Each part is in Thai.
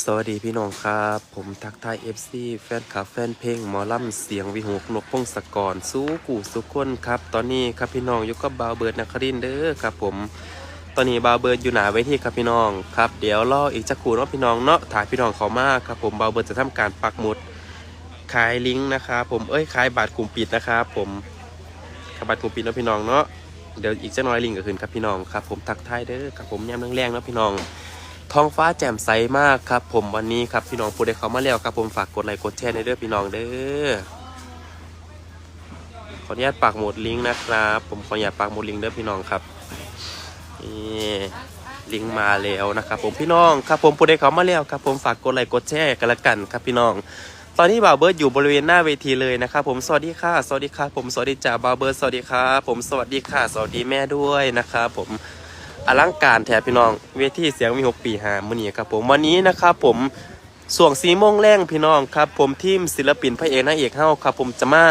สวัสดีพี่น้องครับ ผมทักทาย FC แฟนคลับแฟนเพลงหมอลำเสียงวิหกนกพงศกรสู้กูสุขคนครับ ตอนนี้ครับพี่น้องอยู่กับบาวเบิร์ดนครินเด้อครับผม ตอนนี้บาวเบิร์ดอยู่หนาเวทีครับพี่น้องครับเดี๋ยวรออีกจักครู่เนาะพี่น้องเนาะถ่ายพี่น้องเขามากครับผมบาวเบิร์ดจะทำการปักหมุดขายลิงก์นะครับผมเอ้ยขายบัตรกลุ่มปิดนะครับผมขายบัตรกลุ่มปิดเนาะพี่น้องเนาะเดี๋ยวอีกจักหน้อยลิงก์ก็ขึ้นครับพี่น้องครับผมทักทายเด้อครับผมยามแรงๆเนาะพี่น้อง ท้องฟ้าแจ่มใสมากครับผมวันนี้ครับพี่น้องผู้ใดเข้ามาแล้วครับผมฝากกดไลค์กดแชร์ในเด้อพี่น้องเด้อขออนุญาตปักหมุดลิงก์นะครับ ผมขออนุญาตปักหมุดลิงก์เด้อพี่น้องครับนี่ลิงก์มาแล้วนะครับ ผมพี่น้องครับผมผู้ใดเข้ามาแล้วครับ ผมฝากกดไลค์กดแชร์กันละกันครับพี่น้อง ตอนนี้บ่าวเบิร์ดอยู่บริเวณหน้าเวทีเลยนะครับผมสวัสดีค่ะสวัสดีค่ะผมสวัสดีจ่าบ่าวเบิร์ดสวัสดีครับผมสวัสดีค่ะสวัสดีแม่ด้วยนะครับผม อลังการแถบพี่น้อง เวทีเสียงมีหกปีหามือนี้ครับผมวันนี้นะครับผมส่วงสีโมงแรงพี่น้องครับ ผมทีมศิลปินพระเอกนางเอกเฮาครับผมจะมา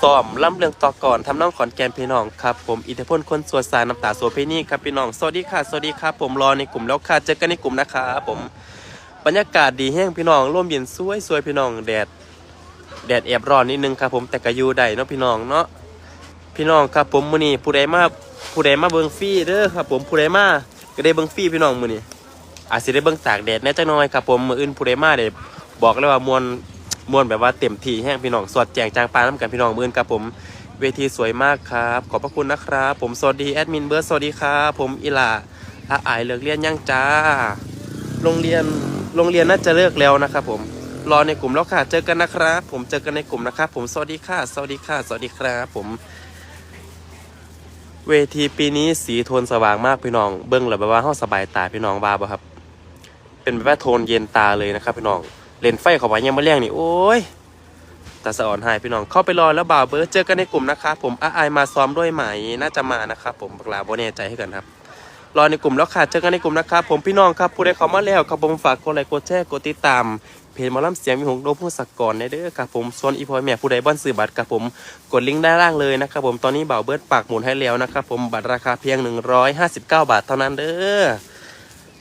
ซ้อมล่ำเรื่องต่อก่อนทำน้องขอนแก่นพี่น้องครับผมอิทธิพลคนสวดสายน้ำตาโซเพนี่ครับพี่น้องสวัสดีค่ะสวัสดีครับผมรอในกลุ่มแล้วค่ะเจอกันในกลุ่มนะครับผมบรรยากาศดีแห้งพี่น้องร่มเย็นสวยสวยพี่น้องแดดแดดแอบร้อนนิดนึงครับผมแต่ก็อยู่ได้เนาะพี่น้องเนาะพี่น้องครับผมมื้อนี้ผู้ใดมา ผู้ใดมาเบิ่งฟรีเด้อครับผมผู้ใดมาก็ได้เบิ่งฟรีพี่น้องมือนี้อาจสิได้เบิ่งตากแดดแน่จักหน่อยครับผมมืออื่นผู้ใดมาได้บอกเลยว่ามวนมวนแบบว่าเต็มที่แห้งพี่น้องสวดแจงจางปาน้ำกันพี่น้องมืออื่นครับผมเวทีสวยมากครับ ขอบพระคุณนะครับ ผมสวัสดีแอดมินเบิร์ดสวัสดีครับผมอิหลาอาอายเลิกเรียนยังจ้า โรงเรียนโรงเรียนน่าจะเลิกแล้วนะครับผมรอในกลุ่มแล้วค่ะ เจอกันนะครับ ผมเจอกันในกลุ่มนะครับ ผมสวัสดีค่ะ สวัสดีค่ะ สวัสดีครับ ผม เวทีปีนี้สีโทนสว่างมากพี่น้อง เบิ้งแล้วแบบว่าห้องสบายตาพี่น้องบาบ่ครับ เป็นแบบว่าโทนเย็นตาเลยนะครับ พี่น้องเลนไฟเข้าไปยังไม่เลี้ยงนี่โอ้ยตาสะอ่อนหายพี่น้องเข้าไปรอแล้วบ่าวเบิร์เจอกันในกลุ่มนะครับผมอาไอมาซ้อมด้วยไหมน่าจะมานะครับผมบักลาโบแน่ใจให้กันครับรอในกลุ่มแล้วค่ะเจอกันในกลุ่มนะครับผมพี่น้องครับผู้ใดเข้ามาแล้วครับผมฝากกดไลค์กดแชร์กดติดตาม เพจมอลำเสียงมีหงโดมผู้สักก่อนในเด้อครับผมส่วนอีพอยแม่ผู้ใดบ้านซื้อบัตรครับผมกดลิงก์ด้านล่างเลยนะครับผมตอนนี้เบาเบิร์ดปากหมุนให้แล้วนะครับผมบัตรราคาเพียง 159 บาทเท่านั้นเด้อ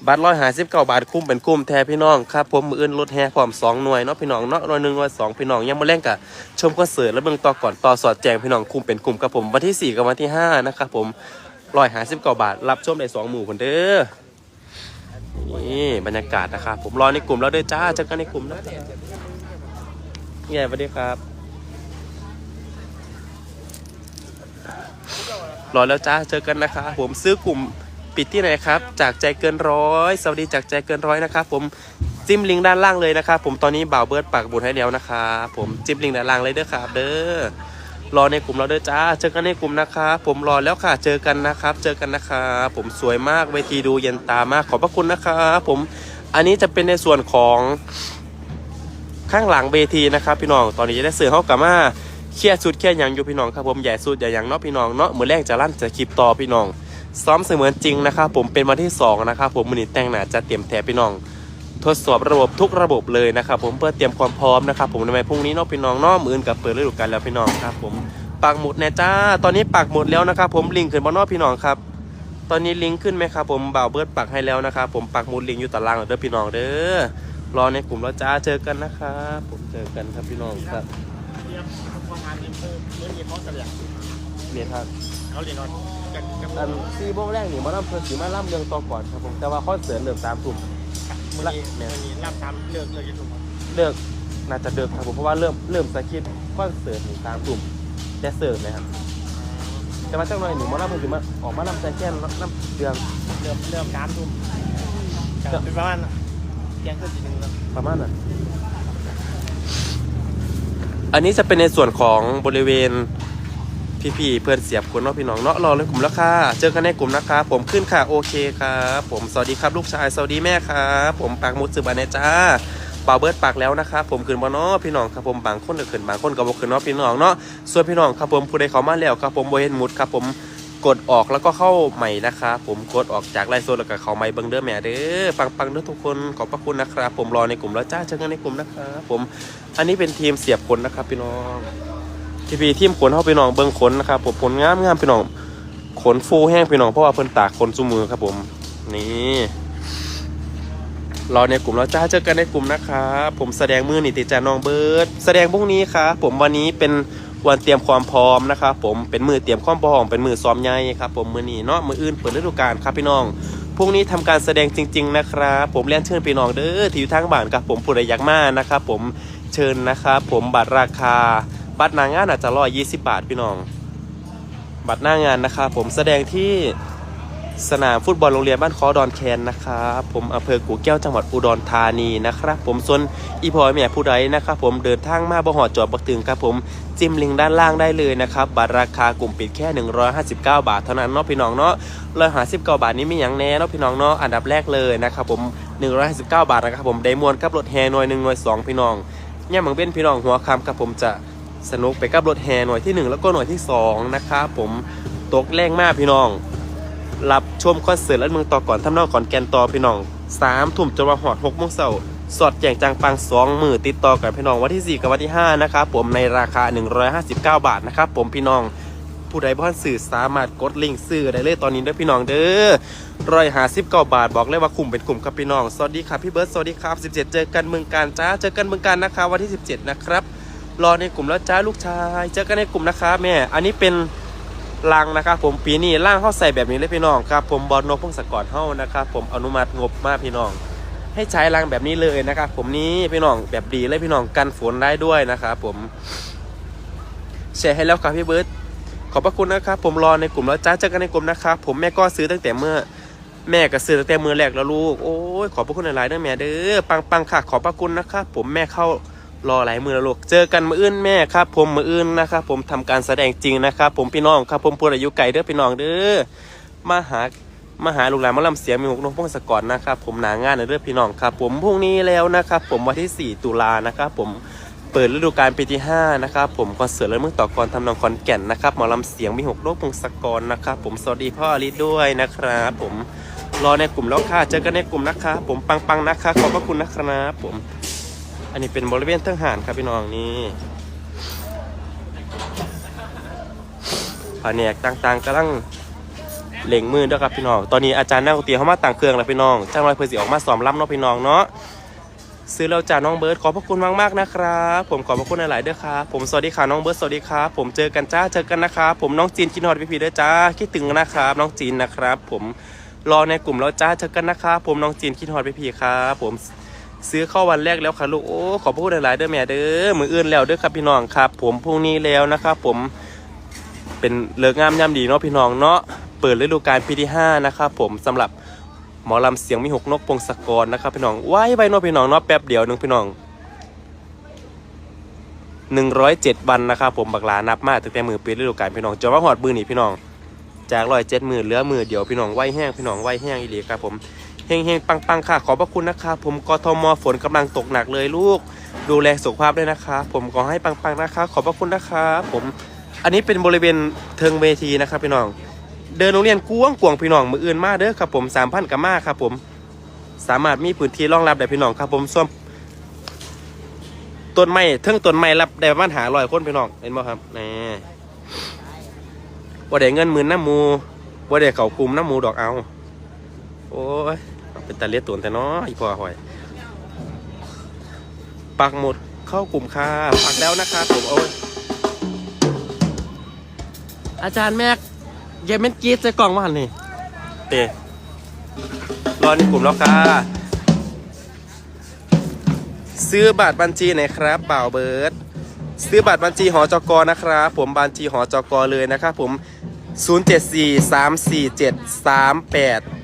บัตรร้อยหาสิบเก้าบาทคุ้มเป็นคุ้มแท้พี่น้องครับผมมืออื่นรถแห่พร้อมสองหน่วยเนาะพี่น้องเนาะหน่วยหนึ่งหน่วยสองพี่น้องยังมาเล่นกับชมคอนเสิร์ตและเบิ่งต่อก่อนต่อสอดแจงพี่น้องคุ้มเป็นคุ้มครับผมวันที่สี่กับวันที่ห้านะครับผมร้อยหาสิบเก้าบาท รับชมได้สองหมู่คนเด้อ นี่บรรยากาศนะครับผมรอในกลุ่มแล้วด้อจ้าเจอกันในกลุ่มนะพี่ใหญ่สวัสดีครับ รอแล้วจ้าเจอกันนะคะผมซื้อกลุ่มปิดที่ไหนครับ จากใจเกินร้อยสวัสดีจากใจเกินร้อยนะครับผมจิ้มลิงก์ด้านล่างเลยนะครับผมตอนนี้บ่าวเบิร์ดปากบุญให้แล้วนะครับผมจิ้มลิงก์ด้านล่างเลยเด้อครับเด้อ รอในกลุ่มเราเด้อจ้า เจอกันในกลุ่มนะครับผมรอแล้วค่ะ เจอกันนะครับ เจอกันนะครับผมสวยมากเวทีดูเย็นตามากขอบพระคุณนะครับผมอันนี้จะเป็นในส่วนของข้างหลังเวทีนะครับ พี่น้องตอนนี้จะได้เสือเข้ากับมาเครียดสุดเครียดหยังอยู่พี่น้องครับผมใหญ่สุดใหญ่ยังเนาะพี่น้องเนาะมือแรกจะลั่นจะคลิปต่อพี่น้อง ซ้อมเสมือนจริงนะครับผมเป็นวันที่สองนะครับผมมือนี้แต่งหนาจะเตรียมแถบพี่น้อง ทดสอบระบบทุกระบบเลยนะครับผมเพื่อเตรียมความพร้อมนะครับผมในวันพรุ่งนี้เนาะพี่น้องเนาะมืออื่นกับเปิดฤดูกาลแล้วพี่น้องครับผมปักหมุดแน่จ้า ตอนนี้ปักหมุดแล้วนะครับผมลิงก์ขึ้นบนนอกพี่น้องครับ ตอนนี้ลิงก์ขึ้นไหมครับผมบ่าวเบิร์ดปักให้แล้วนะครับผมปักหมุดลิงก์อยู่ตารางเด้อพี่น้องเด้อรอในกลุ่มแล้วจ้าเจอกันนะครับผมเจอกันครับพี่น้องครับเรียนประมาณนี้คือเรื่องนี้เขาเสลียงเนี่ยครับเขาเรียนนอนกันกันอันซีโมงแรกนี่มาล่ำเพิ่นสีมาล่ำเรื่องต่อก่อนครับผมแต่ว่าคอนเสิร์ตเริ่มสามทุ่ม มือนี้มือนี้รับทำเลือกเลือกยุทธเลิกน่าจะเลิกครับผมเพราะว่าเริ่มเริ่มสคริปต์คอนเสิร์ตถึงสามทุ่มแต่เสิร์ฟนะครับแต่มาจังหน่อยหนึ่งมาล่ำเพิ่นสีมาออกมาล่ำใจแก้นล่ำเดือง เริ่มเริ่มน้ำทุ่มเป็นประมาณเที่ยงคืนทีนึงแล้วประมาณนั้นอันนี้จะเป็นในส่วนของบริเวณ พี่ๆเพื่อนเสียบคนเนาะพี่น้องเนาะรอเลยกลุ่มแล้วค่ะเจอกันในกลุ่มนะครับผมขึ้นค่ะโอเคครับผมสวัสดีครับลูกชายสวัสดีแม่ครับผมปากมุดสืบานเนจ้าเป่าเบิร์ดปากแล้วนะครับผมขึ้นบอเนาะพี่น้องครับผมบางคนก็ขึ้นบางคนก็บ่ขึ้นเนาะพี่น้องเนาะส่วนพี่น้องครับผมผู้ใดเขามาแล้วครับผมโบเห็นมุดครับผมกดออกแล้วก็เข้าใหม่นะครับผมกดออกจากไลฟ์โซนแล้วก็เข้าใหม่เบิ้งเด้อแม่เด้อปังปังเด้อทุกคนขอบพระคุณนะครับผมรอในกลุ่มแล้วจ้าเจอกันในกลุ่มนะครับผมอันนี้เป็นทีมเสียบคนนะครับพี่น้อง ทีพีทีมขนเข้าไปน้องเบิ้งขนนะครับผมขนงามงามไปน้องขนฟูแห้งไปน้องเพราะว่าเพิ่นตากขนซุมือครับผมนี่รอในกลุ่มแล้วจ้าเจอกันในกลุ่มนะครับผมแสดงมือนิติจาน้องเบิร์ดแสดงพรุ่งนี้ครับผมวันนี้เป็นวันเตรียมความพร้อมนะครับผมเป็นมือเตรียมความพร้อมเป็นมือซ้อมใหญ่ครับผมมือนี้เนาะมืออื่นเปิดฤดูกาลครับพี่น้องพรุ่งนี้ทำการแสดงจริง ๆ นะครับผมเรียนเชิญพี่น้องเด้อที่อยู่ทางบ้านครับผมผู้ใดอยากมานะครับผมเชิญนะครับผมบัตรราคา บัตรหนางานอาจจะร้อยยี่สิบบาทพี่น้อง บัตรหน้างานนะครับผมแสดงที่สนามฟุตบอลโรงเรียนบ้านคอดอนแคนนะครับผมอำเภอกู่แก้วจังหวัดอุดรธานีนะครับ ผมส่วนอีพอยแม่ผู้ใดนะครับผมเดินทางมาบ่หอดจอดบักถึงครับผมจิ้มลิงก์ด้านล่างได้เลยนะครับบัตรราคากลุ่มปิดแค่ 159 บาทเท่านั้นเนาะพี่น้องเนาะร้อยหาสิบเก้าบาทนี้มีอย่างแน่เนาะพี่น้องเนาะอันดับแรกเลยนะครับผม 159 บาทนะครับผมได้มวนกับรถแฮหน่วยหนึ่งหน่วยสองพี่น้องเนี่ยหมือนเป็นพี่น้องหัวคำครับผมจะ สนุกไปกับรถแฮหน่วยที่หนึ่งแล้วก็หน่วยที่สองนะครับผมตกแรงมากพี่น้อง รับชมคอนเสิร์ตและเมืองต่อก่อนทำนองก่อนแกนต่อพี่น้องสามทุ่มจนว่าหอดหกโมงเช้าสอดแจงจางปังสองมือติดต่อกับพี่น้องวันที่ 4 กับวันที่ 5 นะครับผมในราคา 159 บาทนะครับผมพี่น้องผู้ใดบ้านสื่อสามารถกดลิงก์ซื้อได้เลยตอนนี้ด้อพี่น้องเด้อร้อยหาสิบเก้าบาทบอกเลยว่าคุ้มเป็นกลุ่มครับพี่น้อง สวัสดีครับพี่เบิร์ดสวัสดีครับ 17 เจอกันเมืองการจ้าเจอกันเมืองการนะครับวันที่ 17 นะครับ รอในกลุ่มแล้วจ้าลูกชาย เจอกันในกลุ่มนะครับแม่ อันนี้เป็นลังนะครับผมปีนี้ล่างเข้าใส่แบบนี้เลยพี่น้องครับผมบอลนกพงศกรเฮ้านะครับผมอนุมัติงบมากพี่น้อง ให้ใช้ลังแบบนี้เลยนะครับผมนี้พี่น้องแบบดีเลยพี่น้องกันฝนได้ด้วยนะครับผมแชร์ให้แล้วครับพี่เบิร์ตขอบพระคุณนะครับผมรอในกลุ่มแล้วจ้าเจอกันในกลุ่มนะครับผมแม่ก็ซื้อตั้งแต่เมื่อแม่ก็ซื้อตั้งแต่มือแรกแล้วลูกโอ้ยขอบพระคุณหลายๆเด้อแม่เด้อปังปังๆค่ะขอบพระคุณนะครับผมแม่เข้า รอหลายมือแล้วลูก เจอกันมืออื่นแม่ครับ ผมมืออื่นนะครับ ผมทำการแสดงจริงนะครับ ผมพี่น้องครับ ผมพูดอายุไก่เด้อพี่น้องเด้อมาหามาหาลูกหลานมาลำเสียงมีหกนงพงศกรนะครับ ผมหนางานในเด้อพี่น้องครับ ผมพรุ่งนี้แล้วนะครับ ผมวันที่ 4 ตุลานะครับ ผมเปิดฤดูกาลปีที่ 5 นะครับ ผมคอนเสิร์ตและเมือต่อกรทำนองคอนแก่นนะครับหมอลำเสียงมีหกโลกพงศกรนะครับ ผมสวัสดีพ่ออลิศด้วยนะครับ ผมรอในกลุ่มแล้วค่ะเจอกันในกลุ่มนะคะ ผมปังปังๆนะคะขอบพระคุณนะครับผม อันนี้เป็นบริเวณเทิงหานครับพี่น้องนี่แผนกต่างๆกำลังเล่งมือด้วยครับพี่น้อง ตอนนี้อาจารย์นักดนตรีเขามาต่างเครื่องแล้วพี่น้องจ้างรอยเพื่อสิออกมาสอมรับเนาะพี่น้องเนาะ ซื้อเราจากน้องเบิร์ดขอบพระคุณมากๆนะครับ ผมขอบพระคุณหลายๆเด้อครับ ผมสวัสดีค่ะน้องเบิร์ดสวัสดีครับ ผมเจอกันจ้าเจอกันนะครับผมน้องจีนคิดฮอดพี่พีเด้อจ้าคิดถึงนะครับ น้องจีนนะครับ ผมรอในกลุ่มแล้วจ้าเจอกันนะครับผมน้องจีนคิดฮอดพี่พีครับผม ซื้อเข้าวันแรกแล้วค่ะลูกโอ้ขอบพระคุณหลายๆเด้อแม่เด้อมืออื่นแล้วเด้อครับพี่น้องครับ ผมพรุ่งนี้แล้วนะครับผมเป็นเลิกงามยามดีเนาะพี่น้องเนาะเปิดฤดูกาลปีที่ห้านะครับผมสำหรับหมอลำเสียงมีหกนกพงศกรนะครับพี่น้องไว้ใบนอพี่น้องเนาะแป๊บเดียวหนึงพี่น้องหนึ่งร้อยเจ็ดวันนะครับผมบักลานับมาตั้งแต่มือปีฤดูกาลพี่น้องจนว่าหอดมือนี่พี่น้องจากร้อยเจ็ดมือเหลือมือเดียวพี่น้องไว้แห้งพี่น้องไว้แห้งอีหลีครับผม เฮงเฮงปังปังค่ะ ขอบพระคุณนะครับผมกทมฝนกำลังตกหนักเลยลูก ดูแลสุขภาพด้วยนะครับผมขอให้ปังปังนะครับขอบพระคุณนะครับผมอันนี้เป็นบริเวณเทิงเวทีนะครับพี่น้อง เดินโรงเรียนกว้างกวางพี่น้องมืออื่นมาเด้อครับผมสามพันกับมาครับผม สามารถมีพื้นที่รองรับได้พี่น้องครับผมส่วนต้นไม้เทิงต้นไม้รับได้ประมาณหาร้อยคนพี่น้องเห็นบ่ครับนี่ว่าได้เงินหมื่นน้ำมูว่าได้เข่ากลุ่มน้ำมูดอกเอา โอ้ย เป็นตาเลียตัวแต่น้ออีพอหอย ปักหมดเข้ากลุ่มค่ะปักแล้วนะครับผมโอ้ยอาจารย์แม็กเยเมนกรีดใส่กล่องมาหันนี่เตะรอในกลุ่มแล้วค่ะซื้อบัตรบัญชีไหนครับบ่าวเบิร์ดซื้อบัตรบัญชีหอจกนะครับผมบัญชีหอจกเลยนะครับผม 074 347 38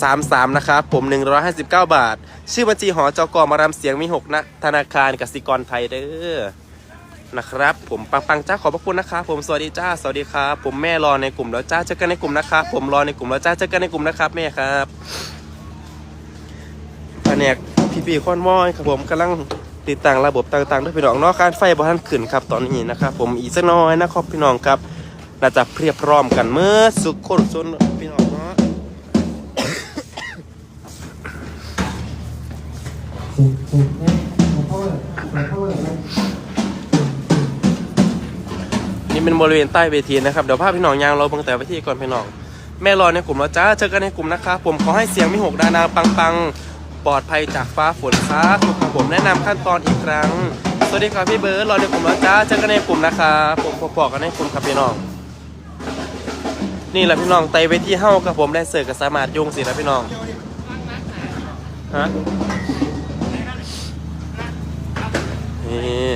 33 นะครับ ผม 159 บาท ชื่อบัญชีหอจกมารำเสียงมี 6 นะ ธนาคารกสิกรไทยเด้อนะครับ ผมปังปังจ้าขอบพระคุณนะครับผมสวัสดีจ้าสวัสดีครับผมแม่รอในกลุ่มแล้วจ้าเจอกันในกลุ่มนะครับผมรอในกลุ่มแล้วจ้าเจอกันในกลุ่มนะครับแม่ครับแผนกพี่ปีคอนวอยครับผมกำลังติดตั้งระบบต่างๆด้วยพี่น้องนอกการไฟบ่ทันขึ้นครับตอนนี้นะครับผมอีกสักน้อยนะครับพี่น้องครับน่าจะเพียบพร้อมกันเมื่อสุขคนส่วนพี่น้องเนี่เป็นบริเวณใต้เวทีนะครับ เดี๋ยวภาพพี่น้องยางเราเบิ่งแต่เวทีก่อนพี่น้อง แม่รอในกลุ่มแล้วจ้าเจอกันในกลุ่มนะครับผมขอให้เสียงมีหกดานาปังๆปลอดภัยจากฟ้าฝนครับผมแนะนำขั้นตอนอีกครั้ง สวัสดีครับพี่เบิร์ดรอในกลุ่มแล้วจ้าเจอกันในกลุ่มนะครับผมพบอกกันในกลุ่มครับพี่น้อง นี่แหละพี่น้องไตไปที่เฮ้ากับผมได้เสิร์ฟกับสามารถยุงสินะพี่น้องฮะ นี่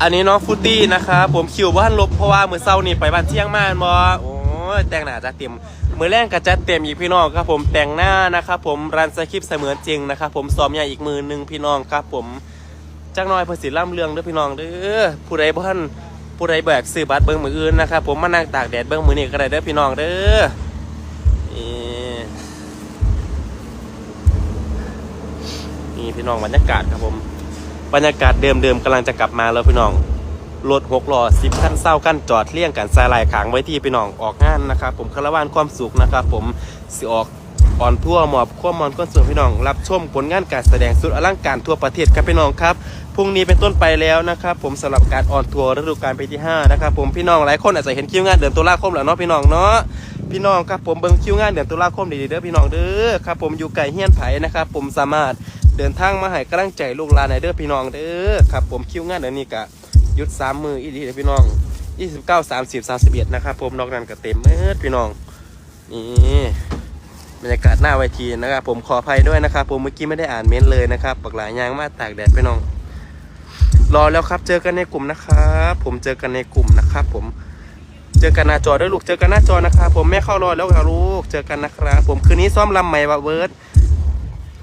อันนี้น้องฟุตตี้นะครับผมคิวบ้านลบเพราะว่ามือเศร้านี่ไปบ้านเที่ยงมานบอโอ้ยแต่งหน้าจะเต็มมือแรกก็จะเต็มอีกพี่น้องครับผมแต่งหน้านะครับผมรันสคริปเสมือนจริงนะครับผมซ้อมใหญ่อีกมือหนึ่งพี่น้องครับผมจักน้อยเพอสิล่ำเรื่องเด้อพี่น้องเด้อผู้ใดบ้านผู้ใดแบกซื้อบัตรเบิ้งมืออื่นนะครับผมมานั่งตากแดดเบิ้งมือนี่ก็ได้เด้อพี่น้องเด้อนี่พี่น้องบรรยากาศครับผม บรรยากาศเดิมๆกำลังจะกลับมาแล้วพี่น้องรถหกล้อสิบขั้นเศร้าขั้นจอดเลี่ยงกันสายลายขางไว้ที่พี่น้องออกงานนะครับผมคาราวานความสุขนะครับผมสิออกอ่อนทั่วหมอบข้อมอนก้นส่วนพี่น้อง รับชมผลงานการแสดงสุดอลังการทั่วประเทศครับพี่น้องครับพรุ่งนี้เป็นต้นไปแล้วนะครับผมสำหรับการออนทัวร์ฤดูกาลปีที่ห้านะครับผมพี่น้องหลายคนอาจจะเห็นคิวงานเดือนตุลาคมแล้วเนาะพี่น้องเนาะพี่น้องครับผมเบิ่งคิวงานเดือนตุลาคมดีๆเด้อพี่น้องเด้อครับผมอยู่ไก่เฮี้ยนไผ่นะครับผมสามารถ เดินทางมาให้กำลังใจลูกหลานในเด้อพี่น้องเด้อครับผมคิวงานเดือนนี้กะยุดสามมืออีดีเลยพี่น้อง29 30 31นะครับผมนอกนั้นก็เต็มเมื่อพี่น้องนี่บรรยากาศหน้าเวทีนะครับผมขออภัยด้วยนะครับ ผมเมื่อกี้ไม่ได้อ่านเม้นต์เลยนะครับปักหลายยางมาตากแดดพี่น้อง รอแล้วครับเจอกันในกลุ่มนะครับผมเจอกันในกลุ่มนะครับ ผมเจอกันหน้าจอด้วยลูกเจอกันหน้าจอนะครับผมแม่เข้ารอแล้วครับลูกเจอกันนะครับผมคืนนี้ซ้อมลำใหม่บะเวิร์ด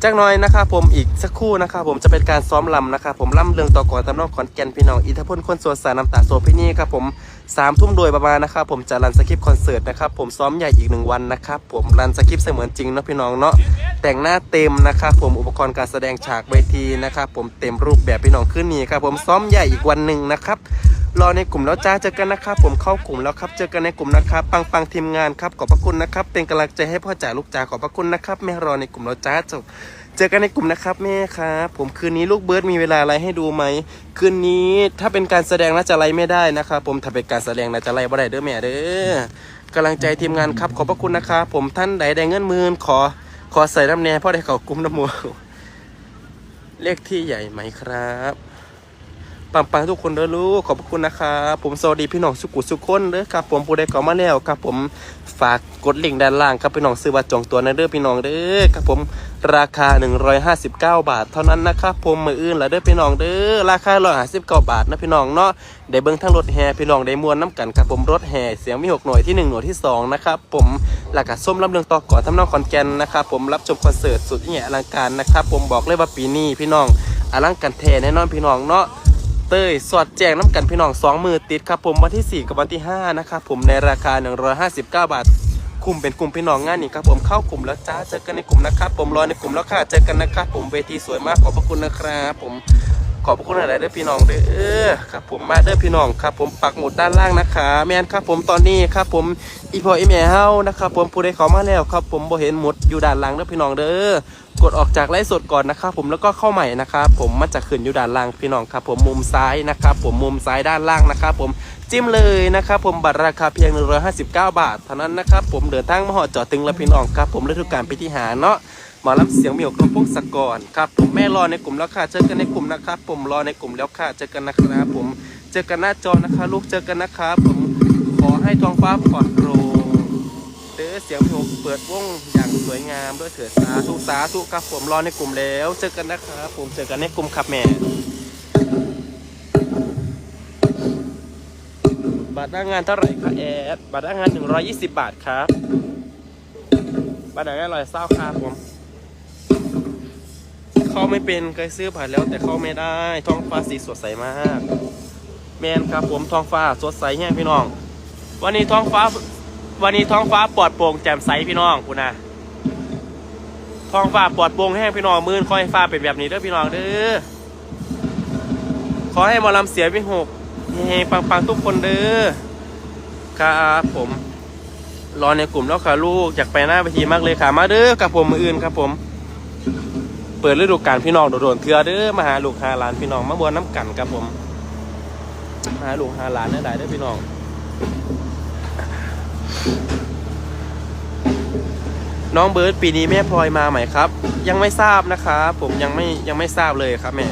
จักน่อยนะครับผมอีกสักครู่นะครับผมจะเป็นการซ้อมลำนะครับผมลำเรื่องต่อก่อนตำนองขอนแก่นพี่น้องอิทธพลคนสวนสารน้ำตาโซพี่นี่ครับผมสามทุ่มโดยประมาณนะครับผมจะรันสคริปต์คอนเสิร์ตนะครับผมซ้อมใหญ่อีกหนึ่งวันนะครับผมรันสคริปต์เสมือนจริงนะพี่น้องเนาะแต่งหน้าเต็มนะครับผมอุปกรณ์การแสดงฉากเวทีนะครับผมเต็มรูปแบบพี่น้องขึ้นนี่ครับผมซ้อมใหญ่อีกวันหนึ่งนะครับ รอในกลุ่มแล้วจ้าเจอกันนะครับผมเข้ากลุ่มแล้วครับ เจอกันในกลุ่มนะครับ ปังปังทีมงานครับขอบพระคุณนะครับ เป็นกำลังใจให้พ่อจ๋าลูกจ๋าขอบพระคุณนะครับแม่รอในกลุ่มแล้วจ้าจบเจอกันในกลุ่มนะครับแม่ครับผมคืนนี้ลูกเบิร์ดมีเวลาอะไรให้ดูไหมคืนนี้ถ้าเป็นการแสดงน่าจะไล่ไม่ได้นะครับผมถ้าเป็นการแสดงน่าจะไล่บ่ได้เด้อแม่เด้อกำลังใจทีมงานครับขอบพระคุณนะครับผมท่านใดได้เงินมื่นขอ ขอใส่น้ำแน่พราะได้เขากลุ่มน้ำมูเลขที่ใหญ่ไหมครับ ปังปังๆทุกคนเด้อลูกขอบคุณนะครับผมสวัสดีพี่น้องสุกุสุคนเด้อครับ ผมผู้ใดเข้ามาแล้วครับผมฝากกดลิงก์ด้านล่างครับพี่น้องซื้อบัตรจองตัวนะเด้อพี่น้องเด้อครับผมราคา 159 บาท เท่านั้นนะครับผมมืออื่นละเด้อพี่น้องเด้อราคา159บาทนะพี่น้องเนาะได้เบิ่งทั้งรถแห่พี่น้องได้มวนน้ำกันครับผมรถแห่เสียงมีหกหน่วยที่หนึ่งหน่วยที่สองนะครับผมหลักกส้มลำเรืองต่อก่อนทำนองคอนแกนนะครับผมรับชมคอนเสิร์ตสุดยิ่งใหญ่อลังการนะครับผมบอกเลยว่าปีนี้พี่น้องอลังการแท้แน่นอนพี่น้องเนาะ เต้ยสอดแจงน้ำกันพี่น้องสองมือติดครับผมวันที่ 4 กับวันที่ 5 นะครับผมในราคา 159 บาทคุมเป็นกลุ่มพี่น้องงานนี่ครับผมเข้ากลุ่มแล้วจ้าเจอกันในกลุ่มนะครับผมรอในกลุ่มแล้วค่ะเจอกันนะครับผมเวทีสวยมากขอบพระคุณนะครับผม ขอบพระคุณอะไรเด้อพี่น้องเด้อครับผมมาเด้อพี่น้องครับ ผมปักหมุดด้านล่างนะคะแมนครับผมตอนนี้ครับผมอีพอเอ็มเฮานะครับผมผู้ใดเขามาแล้วครับ ผมบ่เห็นหมุดอยู่ด้านหลังเด้อพี่น้องเด้อกดออกจากไลฟ์สดก่อนนะครับผมแล้วก็เข้าใหม่นะครับผมมันจะขึ้นอยู่ด้านล่างพี่น้องครับ ผมมุมซ้ายนะครับผมมุมซ้ายด้านล่างนะครับผมจิ้มเลยนะครับผมบัตรราคาเพียง 159 บาทเท่านั้นนะครับผมเดินทางมาหอดจอดตึงและพี่น้องครับ ผมฤดูกาลปีที่หาเนาะ หมอลำเสียงเมีหกลำพงสกรครับผมแม่รอในกลุ่มแล้วค่ะเจอกันในกลุ่มนะครับผมรอในกลุ่มแล้วค่ะเจอกันนะครับผมเจอกันหน้าจอนะคะ ลูกเจอกันนะครับผมขอให้ท้องฟ้าปลอดโปร่งเด้อเสียงเมีหกเปิดวงอย่างสวยงามด้วยเถิดสาธุสาธุครับผมรอในกลุ่มแล้ว เจอกันนะครับผมเจอกันในกลุ่มครับแม่บัตรหน้างานเท่าไหร่คะแอดบัตรหน้างาน 120 บาทครับบัตรหน้างานร้อยเศร้าครับผม เข้าไม่เป็นเคยซื้อผ่านแล้วแต่เข้าไม่ได้ ท้องฟ้าสีสดใสมาก แมนครับผมท้องฟ้าสดใสแห้งพี่น้อง วันนี้ท้องฟ้า วันนี้ท้องฟ้าปลอดโปร่งแจ่มใสพี่น้องคุณนะท้องฟ้าปลอดโปร่งแห้งพี่น้องมื่นคอยฟ้าเป็นแบบนี้เด้อพี่น้องเด้อขอให้มอลำเสียวิหกเฮงปังปังทุกคนเด้อครับผมรอในกลุ่มแล้วค่ะลูกอยากไปหน้าเวทีมากเลยค่ะมาเด้อกับผมมืออื่นครับผม เปิดฤดูกาลพี่น้องโดดๆเถื่อเด้อมาหาลูกหาหลานพี่น้องมาบวนน้ำกันครับผมมาหาลูกหาหลานได้หลายเด้อพี่น้องน้องเบิร์ดปีนี้แม่พลอยมาไหมครับ ยังไม่ทราบนะครับผมยังไม่ยังไม่ทราบเลยครับแม่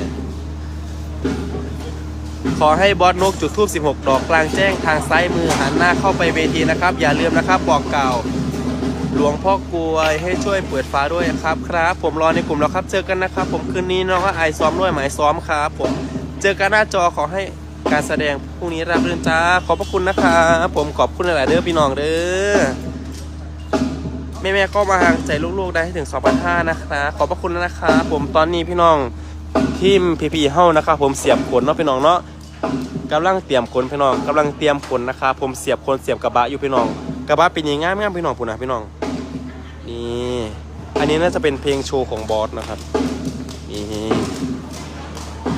ขอให้บอสนกจุดทูบ16 ดอกกลางแจ้งทางซ้ายมือหันหน้าเข้าไปเวทีนะครับ อย่าลืมนะครับบอกกล่าว หลวงพ่อกลวยให้ช่วยเปิดฟ้าด้วยครับครับ ผมรอในกลุ่มแล้วครับ เจอกันนะครับ ผมคืนนี้น้องไอซ้อมด้วยหมายซ้อมครับผมเจอกันหน้าจอขอให้การแสดงพรุ่งนี้รับรื่นจ้าขอบพระคุณนะครับผมขอบคุณหลาย ๆเด้อพี่น้องเด้อแม่ๆก็มาหางใจลูก ๆ ได้ถึง2,500นะครับขอบพระคุณนะครับผมตอนนี้พี่น้องทีมพีพีเฮ้านะครับผมเสียบขนเนาะพี่น้องเนาะกำลังเตรียมขนพี่น้องกำลังเตรียมขนนะครับผมเสียบขนเสียบกระบะอยู่พี่น้องกระบะเป็นยังไงงามๆพี่น้องปุ่นนะพี่น้อง นี่ อันนี้น่าจะเป็นเพลงโชว์ของบอสนะครับ นี่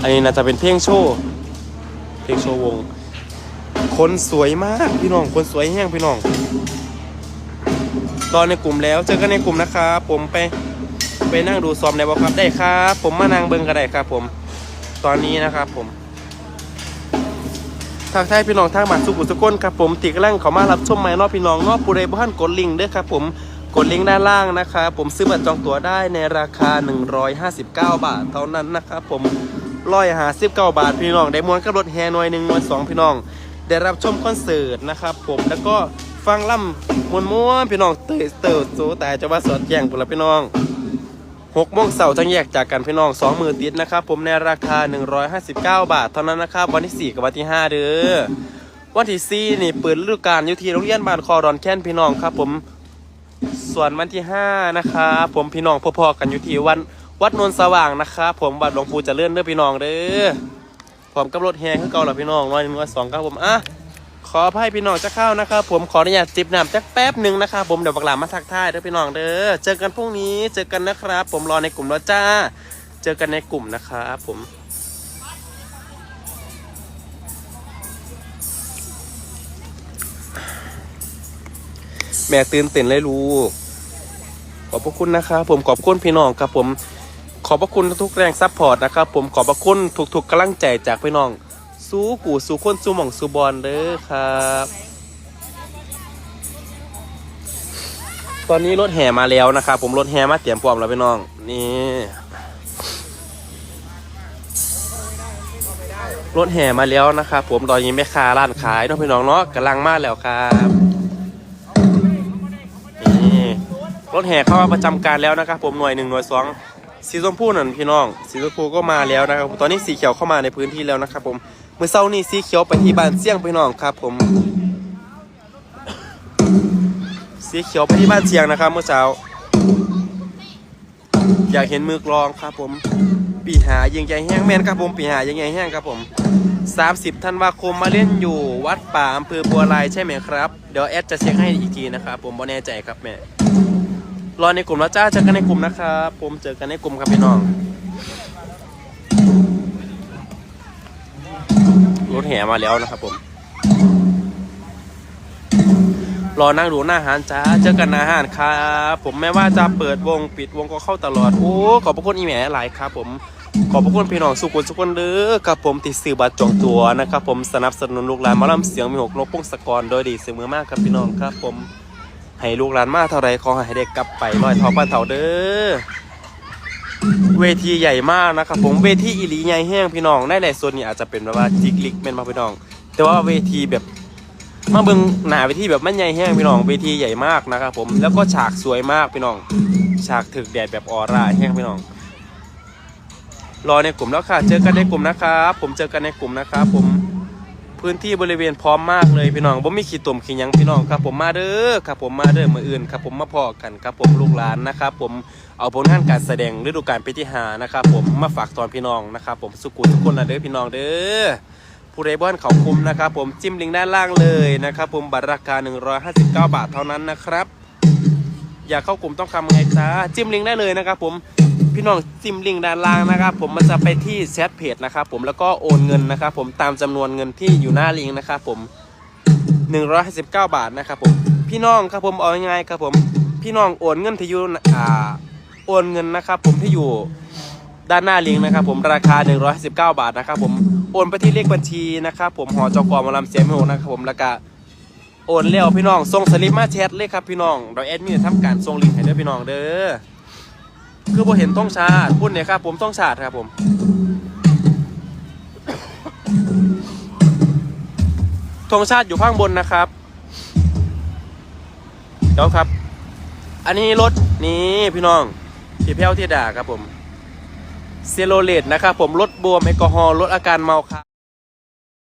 อันนี้น่าจะเป็นเพลงโชว์ เพลงโชว์วง คนสวยมากพี่น้อง คนสวยแห้งพี่น้องตอนในกลุ่มแล้วเจอกันในกลุ่มนะครับผมไปไปนั่งดูซ้อมในบอครับได้ครับ ผมมานั่งเบิ้งก็ได้ครับ ผม ตอนนี้นะครับผมทักทายพี่น้องทางบ้านสุขุมสุกนครับผมติกำลังเขามารับชมไม้นอกพี่น้องนอกผู้ใดบ้านกดลิงเด้อครับผม ดลิงก์ด้านล่างนะครับ ผมซื้อบัตรจองตั๋วได้ในราคา 159 บาท เท่านั้นนะครับผมร้อยหาสิบเก้าบาทพี่น้องได้มวนกับรถแฮหน่วยหนึ่งหน่วยสองพี่น้อง ได้รับชมคอนเสิร์ตนะครับผมแล้วก็ฟังล่ำมวนม้วนพี่น้องเตยเติร์ดโซแต่จะว่าสดแย่งพุ่นละพี่น้องหกโมงเสาร์จังแยกจากกันพี่น้องสองมือติดนะครับผมในราคา 159 บาท เท่านั้นนะครับวันที่ 4 กับวันที่ 5 เด้อวันที่4นี่เปิดฤดูกาลอยู่ที่โรงเรียนบ้านคอรอนแค้นพี่น้องครับผม วนวันที่ 5 นะครับผมพี่น้องพอๆกันอยู่ที่วันวัดนนสว่างนะครับผมวัดหลวงปู่เจริญเด้อพี่น้องเด้อผมกับรถแฮคือเก่าแล้วพี่น้องร้อยหนึ่งร้อยสองครับผมอะขออภัยพี่น้องจะเข้านะครับผมขออนุญาตจิบน้ำจักแป๊บหนึ่งนะครับผมเดี๋ยวบักหลามมาทักทายเด้อพี่น้องเด้อเจอกันพรุ่งนี้เจอกันนะครับ ผมรอในกลุ่มแล้วจ้า เจอกันในกลุ่มนะครับผมแม่ตื่นเต้นเลยลูก อบพระคุณนะครับผมขอบคุณพี่น้องครับผมขอบพระคุณทุกแรงซัพพอร์ตนะครับผมขอบพระคุณทุกๆกำลังใจจากพี่น้อง สู้กูสู้คนสู้หม่องสู้บอลเด้อครับ ตอนนี้รถแห่มาแล้วนะครับผมรถแห่มาเตรียมพร้อมแล้วพี่น้อง นี่รถแห่มาแล้วนะครับผมตอนนี้แม่ค้าร้านขายน้องพี่น้องเนาะกำลังมาแล้วครับ รถแห่เข้ามาประจำการแล้วนะครับ ผมหน่วยหนึ่งหน่วยสองสีชมพูนั่นพี่น้อง สีชมพูก็มาแล้วนะครับตอนนี้สีเขียวเข้ามาในพื้นที่แล้วนะครับ ผมเมื่อเช้านี้สีเขียวไปที่บ้านเสี่ยงพี่น้องครับ ผม สีเขียวไปที่บ้านเชียงนะครับ เมื่อเช้า อยากเห็นมือกลองครับ ผมปีหายิงใหญ่แห้งแมนครับผมปีหายิงใหญ่แห้งครับผม 30ธันวาคมมาเล่นอยู่วัดป่าอำเภอบัวลายใช่ไหมครับ เดี๋ยวแอดจะเช็คให้อีกทีนะครับผมบ่แน่ใจครับแม่ รอในกลุ่มแล้วจ้าเจอกันในกลุ่มนะครับผมเจอกันในกลุ่มครับพี่น้องรถแห่มาแล้วนะครับผม รอนั่งดูหน้าหารจ้าเจอกันหน้าหารครับผมแม้ว่าจะเปิดวงปิดวงก็เข้าตลอดโอ้ขอบพระคุณอีแหมหลายครับ ผมขอบพระคุณพี่น้องสุขุนสุขคนเด้อครับผมติดซื้อบัตรจองตัวนะครับผมสนับสนุนลูกหลานมาลำเสียงมีหกนกพงศกรโดยดีเสมอมากครับพี่น้องครับผม ให้ลูกหลานมาเท่าไรขอให้เด็กกลับไปร้อยเท่าป้านเท่าเด้อเวทีใหญ่มากนะครับผมเวทีอีหลีใหญ่แห้งพี่น้องในในส่วนนี้อาจจะเป็นแบบว่าจิกลิกเป็นมาพี่น้อง แต่ว่าเวทีแบบมาเบิงหนาเวทีแบบมันใหญ่แห้งพี่น้องเวทีใหญ่มากนะครับผมแล้วก็ฉากสวยมากพี่น้อง ฉากถึกแดดแบบออร่าแห้งพี่น้องรอในกลุ่มแล้วค่ะ เจอกันในกลุ่มนะครับ ผมเจอกันในกลุ่มนะครับผม พื้นที่บริเวณพร้อมมากเลยพี่น้องผมมีขีดตุ่มขีหยังพี่น้องครับผมมาเด้อครับผมมาเด้อมืออื่นครับผมมาพอกันครับผมลูกหลานนะครับผมเอาผลงานการแสดงฤดูกาลปีที่หานะครับผมมาฝากตอนพี่น้องนะครับผมสุกุลทุกคนนะเด้อพี่น้องเด้อผู้ใดบ้านเขาคุมนะครับผมจิ้มลิงก์ด้านล่างเลยนะครับผมบัตรราคา 159 บาทเท่านั้นนะครับ อยากเข้ากลุ่มต้องทำไงจ้าจิ้มลิงก์ได้เลยนะครับผม พี่น้องจิ้มลิงก์ด้านล่างนะครับ ผมมันจะไปที่แชทเพจนะครับผมแล้วก็โอนเงินนะครับผมตามจำนวนเงินที่อยู่หน้าลิงก์นะครับผม159 บาทนะครับผมพี่น้องครับผมเอาง่ายๆครับผมพี่น้องโอนเงินที่อยู่อ่าโอนเงินนะครับผมที่อยู่ด้านหน้าลิงก์นะครับผมราคา119บาทนะครับผมโอนไปที่เลขบัญชีนะครับผมหอจกมลำเสียงไม่หกนะครับผมแล้วก็โอนแล้วพี่น้องส่งสลิปมาแชทเลยครับพี่น้องเดี๋ยวแอดมินจะทำการส่งลิงก์ให้เด้อพี่น้องเด้อ คือบ่เห็นต้องชาติพูดเนี่ยครับผมต้องชาติครับผมธงชาติอยู่ข้างบนนะครับ เดี๋ยวครับ อันนี้รถนี้พี่น้องพี่แพ้วที่ด่าครับผมเซโรเลตนะครับผมลดบวมแอลกอฮอล์ลดอาการเมาครับ